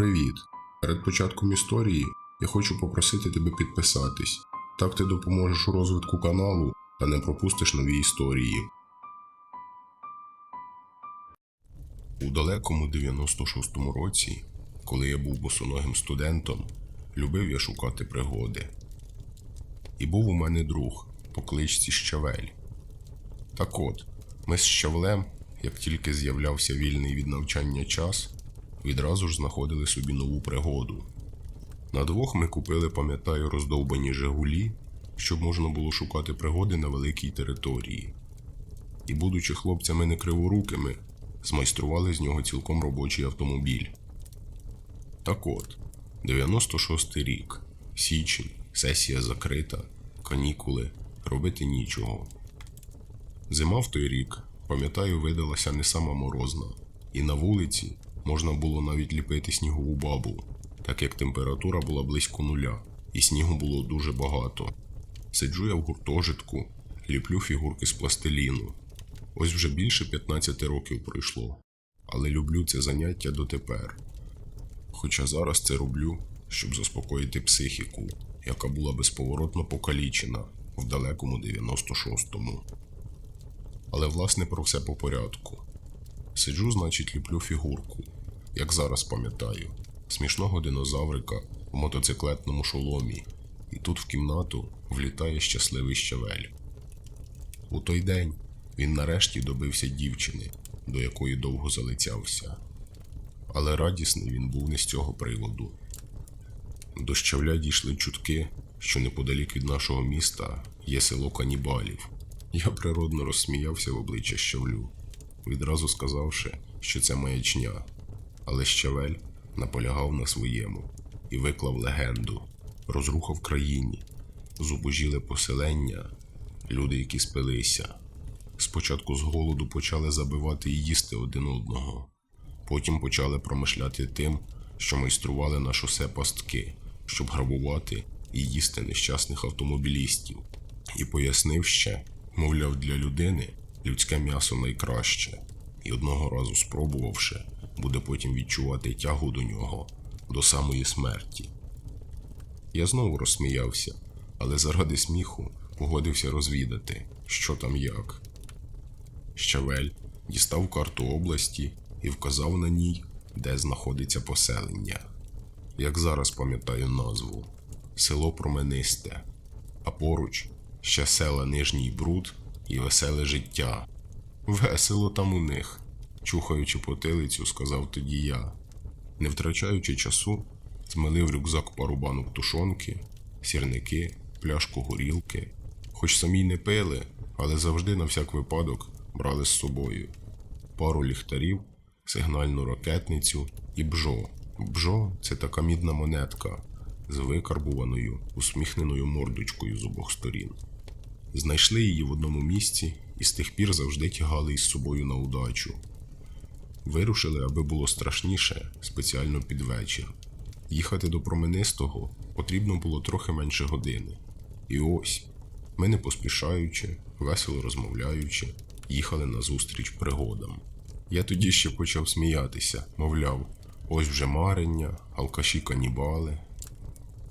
Привіт! Перед початком історії я хочу попросити тебе підписатись. Так ти допоможеш у розвитку каналу та не пропустиш нові історії. У далекому 96-му році, коли я був босоногим студентом, любив я шукати пригоди. І був у мене друг по кличці Щавель. Так от, ми з Щавлем, як тільки з'являвся вільний від навчання час, відразу ж знаходили собі нову пригоду. На двох ми купили, пам'ятаю, роздовбані Жигулі, щоб можна було шукати пригоди на великій території. І, будучи хлопцями не криворукими, змайстрували з нього цілком робочий автомобіль. Так от, 96-й рік, січень, сесія закрита, канікули, робити нічого. Зима в той рік, пам'ятаю, видалася не сама морозна, і на вулиці можна було навіть ліпити снігову бабу, так як температура була близько нуля, і снігу було дуже багато. Сиджу я в гуртожитку, ліплю фігурки з пластиліну. Ось вже більше 15 років пройшло, але люблю це заняття дотепер. Хоча зараз це роблю, щоб заспокоїти психіку, яка була безповоротно покалічена в далекому 96-му. Але власне про все по порядку. Сиджу, значить, ліплю фігурку, як зараз пам'ятаю, смішного динозаврика в мотоциклетному шоломі, і тут в кімнату влітає щасливий щавель. У той день він нарешті добився дівчини, до якої довго залицявся. Але радісний він був не з цього приводу. До щавля дійшли чутки, що неподалік від нашого міста є село канібалів. Я природно розсміявся в обличчя щавлю, відразу сказавши, що це маячня. Але щавель наполягав на своєму і виклав легенду, розруха в країні, зубожіли поселення, люди, які спилися. Спочатку з голоду почали забивати і їсти один одного, потім почали промишляти тим, що майстрували на шосе пастки, щоб грабувати і їсти нещасних автомобілістів, і пояснив ще, мовляв, для людини людське м'ясо найкраще, і одного разу спробувавши, буде потім відчувати тягу до нього до самої смерті. Я знову розсміявся, але заради сміху погодився розвідати, що там як. Щавель дістав карту області і вказав на ній, де знаходиться поселення. Як зараз пам'ятаю назву село Променисте, а поруч ще села Нижній Бруд і веселе життя. Весело там у них, чухаючи потилицю, сказав тоді я. Не втрачаючи часу, змилив рюкзак пару банок тушонки, сірники, пляшку горілки. Хоч самі не пили, але завжди на всяк випадок брали з собою пару ліхтарів, сигнальну ракетницю і бжо. Бжо це така мідна монетка з викарбуваною, усміхненою мордочкою з обох сторін. Знайшли її в одному місці і з тих пір завжди тягали із собою на удачу. Вирушили, аби було страшніше, спеціально під вечір. Їхати до променистого потрібно було трохи менше години. І ось ми, не поспішаючи, весело розмовляючи, їхали назустріч пригодам. Я тоді ще почав сміятися, мовляв, ось вже марення, алкаші канібали.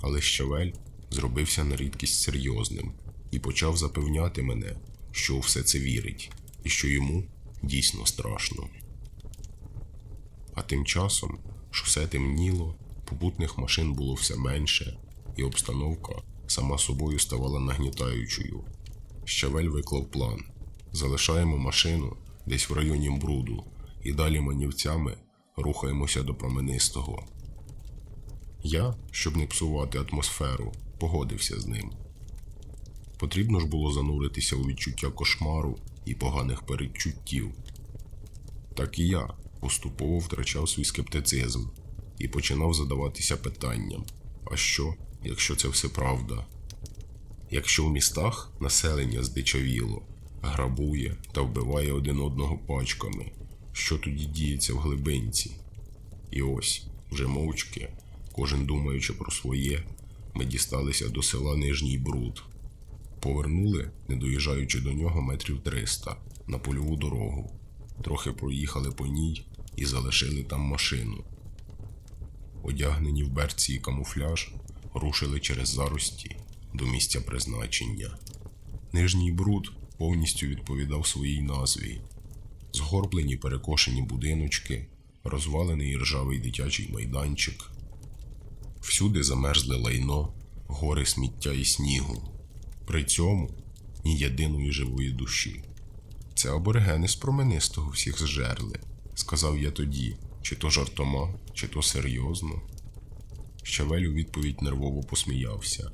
Але щавель зробився на рідкість серйозним і почав запевняти мене, що у все це вірить, і що йому дійсно страшно. А тим часом шосе темніло, попутних машин було все менше, і обстановка сама собою ставала нагнітаючою. Щавель виклав план: залишаємо машину десь в районі Бруду і далі манівцями рухаємося до променистого. Я, щоб не псувати атмосферу, погодився з ним. Потрібно ж було зануритися у відчуття кошмару і поганих передчуттів. Так і я поступово втрачав свій скептицизм і починав задаватися питанням: а що, якщо це все правда? Якщо в містах населення здичавіло, грабує та вбиває один одного пачками, що тоді діється в глибинці? І ось, вже мовчки, кожен думаючи про своє, ми дісталися до села Нижній Бруд. Повернули, не доїжджаючи до нього метрів 300 на польову дорогу. Трохи проїхали по ній і залишили там машину. одягнені в берці і камуфляж, рушили через зарості до місця призначення. Нижній бруд повністю відповідав своїй назві. Згорблені перекошені будиночки, розвалений ржавий дитячий майданчик. Всюди замерзле лайно, гори сміття і снігу. При цьому ні єдиної живої душі. Це аборигени з променистого всіх зжерли, сказав я тоді, чи то жартома, чи то серйозно. Щавель у відповідь нервово посміявся.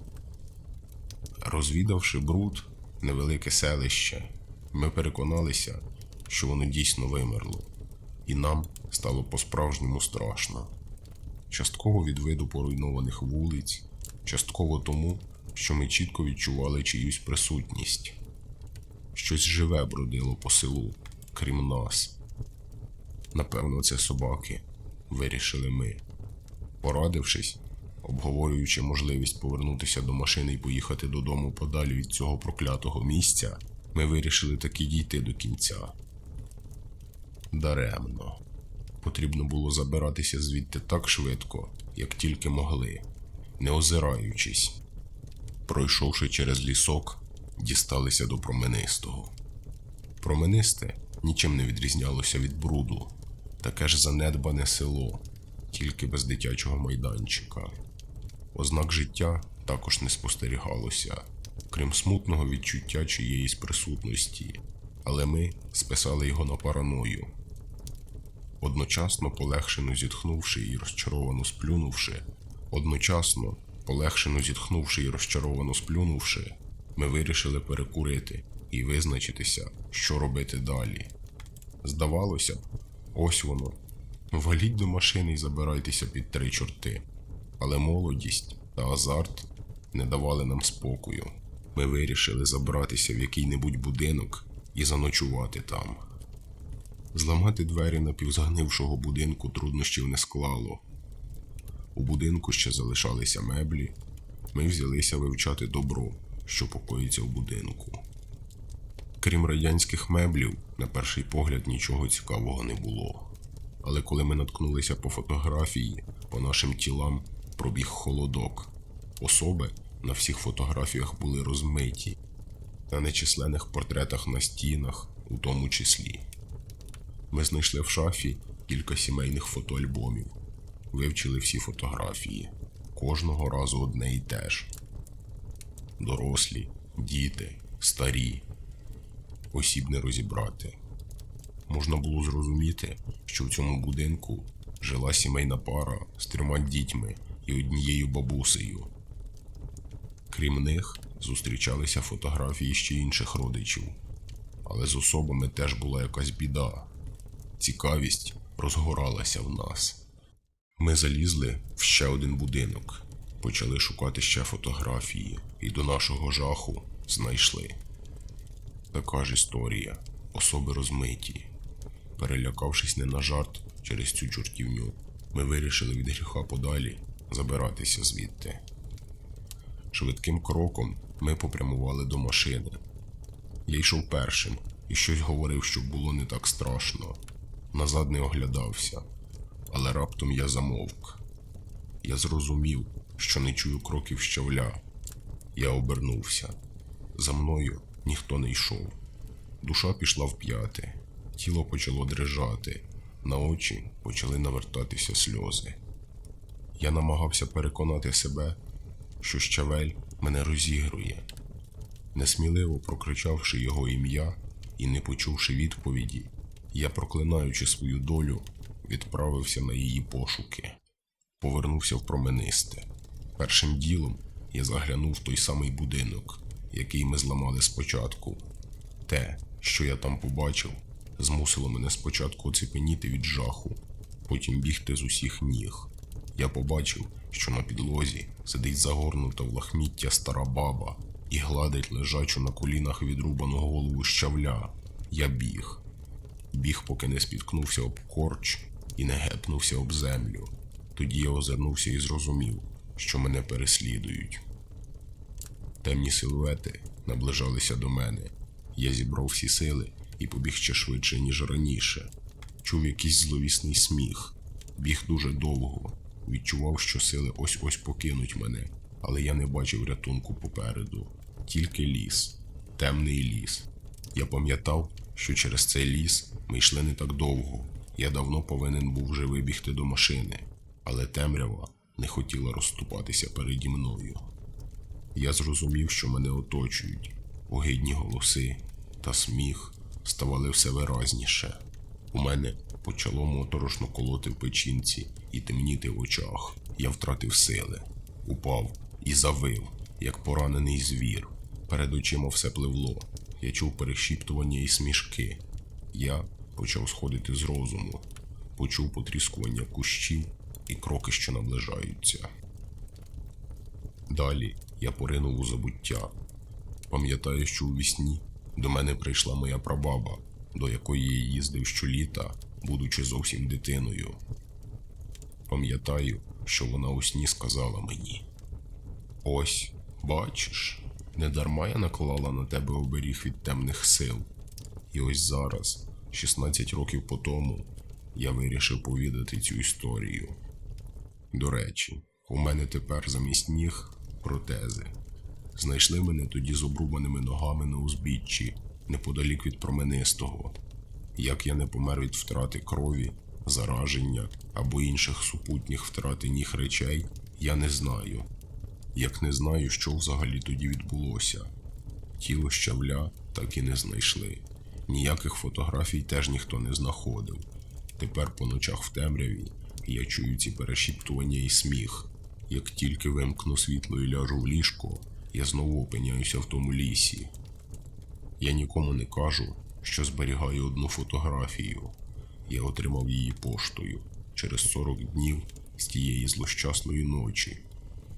Розвідавши бруд, невелике селище, ми переконалися, що воно дійсно вимерло, і нам стало по-справжньому страшно. Частково від виду поруйнованих вулиць, частково тому, що ми чітко відчували чиюсь присутність. Щось живе бродило по селу, крім нас. Напевно, це собаки, вирішили ми. Порадившись, обговорюючи можливість повернутися до машини і поїхати додому подалі від цього проклятого місця, ми вирішили таки дійти до кінця. Даремно. Потрібно було забиратися звідти так швидко, як тільки могли, не озираючись. Пройшовши через лісок, дісталися до променистого. Променисте нічим не відрізнялося від бруду, таке ж занедбане село, тільки без дитячого майданчика. Ознак життя також не спостерігалося, крім смутного відчуття чиєїсь присутності, але ми списали його на параною. Одночасно полегшено зітхнувши і розчаровано сплюнувши, одночасно полегшено зітхнувши і розчаровано сплюнувши, ми вирішили перекурити і визначитися, що робити далі. Здавалося б, ось воно. Валіть до машини і забирайтеся під три чорти. Але молодість та азарт не давали нам спокою. Ми вирішили забратися в який-небудь будинок і заночувати там. Зламати двері напівзагнившого будинку труднощів не склало. У будинку ще залишалися меблі. Ми взялися вивчати добро, що покоїться в будинку. Крім радянських меблів, на перший погляд нічого цікавого не було. Але коли ми наткнулися по фотографії, по нашим тілам пробіг холодок. Особи на всіх фотографіях були розмиті, на нечисленних портретах на стінах, у тому числі. Ми знайшли в шафі кілька сімейних фотоальбомів, вивчили всі фотографії, кожного разу одне і те ж. Дорослі, діти, старі. Осіб не розібрати. Можна було зрозуміти, що в цьому будинку жила сімейна пара з трьома дітьми і однією бабусею. Крім них, зустрічалися фотографії ще інших родичів, але з особами теж була якась біда. Цікавість розгоралася в нас. Ми залізли в ще один будинок, почали шукати ще фотографії, і до нашого жаху знайшли. Така ж історія, особи розмиті. Перелякавшись не на жарт через цю чортівню, ми вирішили від гріха подалі забиратися звідти. Швидким кроком ми попрямували до машини. Я йшов першим і щось говорив, щоб було не так страшно. Назад не оглядався, але раптом я замовк. Я зрозумів, що не чую кроків щавля. Я обернувся. За мною ніхто не йшов. Душа пішла в п'яти, тіло почало дрижати, на очі почали навертатися сльози. Я намагався переконати себе, що щавель мене розігрує. Несміливо прокричавши його ім'я і не почувши відповіді, я, проклинаючи свою долю, відправився на її пошуки. Повернувся в променисте. Першим ділом я заглянув в той самий будинок, який ми зламали спочатку. Те, що я там побачив, змусило мене спочатку оцепеніти від жаху, потім бігти з усіх ніг. Я побачив, що на підлозі сидить загорнута в лахміття стара баба і гладить лежачу на колінах відрубану голову щавля. Я біг. Біг, поки не спіткнувся об корч і не гепнувся об землю. Тоді я озирнувся і зрозумів, що мене переслідують. Темні силуети наближалися до мене. Я зібрав всі сили і побіг ще швидше, ніж раніше. Чув якийсь зловісний сміх, біг дуже довго. відчував, що сили ось-ось покинуть мене, але я не бачив рятунку попереду. Тільки ліс, темний ліс. Я пам'ятав, що через цей ліс ми йшли не так довго. Я давно повинен був вже вибігти до машини, але темрява не хотіла розступатися переді мною. Я зрозумів, що мене оточують. Огидні голоси та сміх ставали все виразніше. У мене почало моторошно колоти в печінці і темніти в очах. Я втратив сили, упав і завив, як поранений звір. Перед очима все пливло. Я чув перешіптування і смішки. Я почав сходити з розуму, почув потріскування кущів і кроки, що наближаються. Далі я поринув у забуття. Пам'ятаю, що у вісні до мене прийшла моя прабаба, до якої я їздив щоліта, будучи зовсім дитиною. Пам'ятаю, що вона у сні сказала мені: Ось, бачиш, недарма я наклала на тебе оберіг від темних сил. І ось зараз, 16 років по тому, я вирішив повідати цю історію. До речі, у мене тепер замість ніг протези. Знайшли мене тоді з обрубаними ногами на узбіччі, неподалік від променистого. Як я не помер від втрати крові, зараження або інших супутніх втрати ніг речей, я не знаю. Як не знаю, що взагалі тоді відбулося. Тіло щавля так і не знайшли. Ніяких фотографій теж ніхто не знаходив. Тепер по ночах в темряві я чую ці перешіптування і сміх. Як тільки вимкну світло і ляжу в ліжко, я знову опиняюся в тому лісі. Я нікому не кажу, що зберігаю одну фотографію. Я отримав її поштою через 40 днів з тієї злощасної ночі.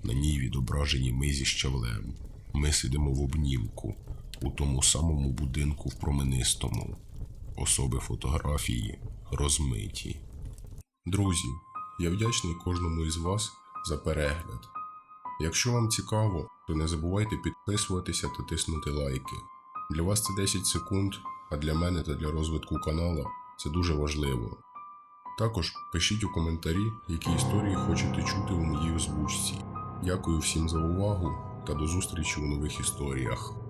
На ній відображені ми зі щавлем. Ми сидимо в обнімку у тому самому будинку в променистому. Особи фотографії розмиті. Друзі, я вдячний кожному із вас за перегляд. Якщо вам цікаво, то не забувайте підписуватися та тиснути лайки. Для вас це 10 секунд, а для мене та для розвитку канала це дуже важливо. Також пишіть у коментарі, які історії хочете чути у моїй озвучці. Дякую всім за увагу та до зустрічі у нових історіях.